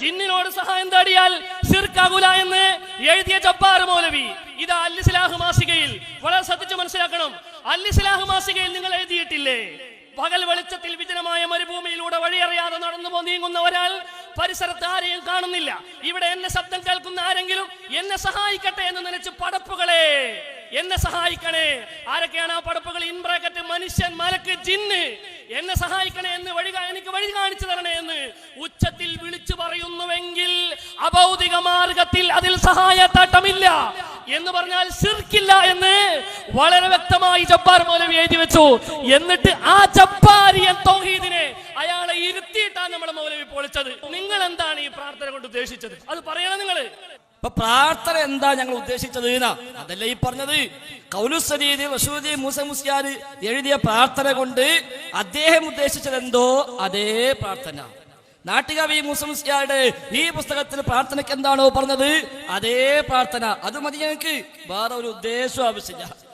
ജിന്നിനോട് സഹായം തേടിയാൽ സിർക്കാകുല എന്ന് എഴുതിയ ജബ്ബാർ മൗലവി. ഇത് അല്ലിസ്ലാഹ് മാസികയിൽ വളരെ ശ്രദ്ധിച്ച് മനസ്സിലാക്കണം. അല്ലിസ്ലാഹ് മാസികയിൽ നിങ്ങൾ എഴുതിയിട്ടില്ലേ? പകൽ വെളിച്ചത്തിൽ വിജനമായ മരുഭൂമിയിലൂടെ വഴിയറിയാതെ നടന്നു പോ നീങ്ങുന്ന ഒരാൾ പരിസരത്ത് ആരെയും കാണുന്നില്ല. ഇവിടെ എന്നെ ശബ്ദം കേൾക്കുന്ന ആരെങ്കിലും എന്നെ സഹായിക്കട്ടെ എന്ന് നനച്ച് പടപ്പുകളെ എന്നെ സഹായിക്കണേ. ആരൊക്കെയാണ് ആ പടപ്പുകൾ? ഇൻ ബ്രാക്കറ്റ് മനുഷ്യൻ മലക്ക് ജിന്ന്. എന്നെ സഹായിക്കണേ എന്ന് വഴി എനിക്ക് വഴി കാണിച്ചു തരണേ എന്ന് ഉച്ചത്തിൽ പറയുന്നുവെങ്കിൽ അഭൗതിക മാർഗത്തിൽ അതിൽ സഹായത്താട്ടമില്ല എന്ന് പറഞ്ഞാൽ ശിർക്കില്ല എന്ന് വളരെ വ്യക്തമായി ജബ്ബാർ മൗലവി എഴുതി വെച്ചു. എന്നിട്ട് ആ ജബ്ബാരിയൻ തൗഹീദിനെ അയാളെ ഇരുത്തിയിട്ടാണ് നമ്മുടെ മൗലവി പൊളിച്ചത്. നിങ്ങൾ എന്താണ് ഈ പ്രാർത്ഥന കൊണ്ട് ഉദ്ദേശിച്ചത്? അത് പറയണം നിങ്ങൾ ഇപ്പൊ പ്രാർത്ഥന എന്താ ഞങ്ങൾ ഉദ്ദേശിച്ചത് അതല്ല ഈ പറഞ്ഞത്? കൗലുസരീദ് വസൂദി മൂസ എഴുതിയ പ്രാർത്ഥന കൊണ്ട് അദ്ദേഹം ഉദ്ദേശിച്ചത് എന്തോ? അതേ പ്രാർത്ഥന. നാട്ടുകവി മൂസ മുസ്യാരുടെ ഈ പുസ്തകത്തിൽ പ്രാർത്ഥനയ്ക്ക് എന്താണോ പറഞ്ഞത്? അതേ പ്രാർത്ഥന. അത് മതി ഞങ്ങൾക്ക്. വേറെ ഒരു ഉദ്ദേശവും ആവശ്യമില്ല.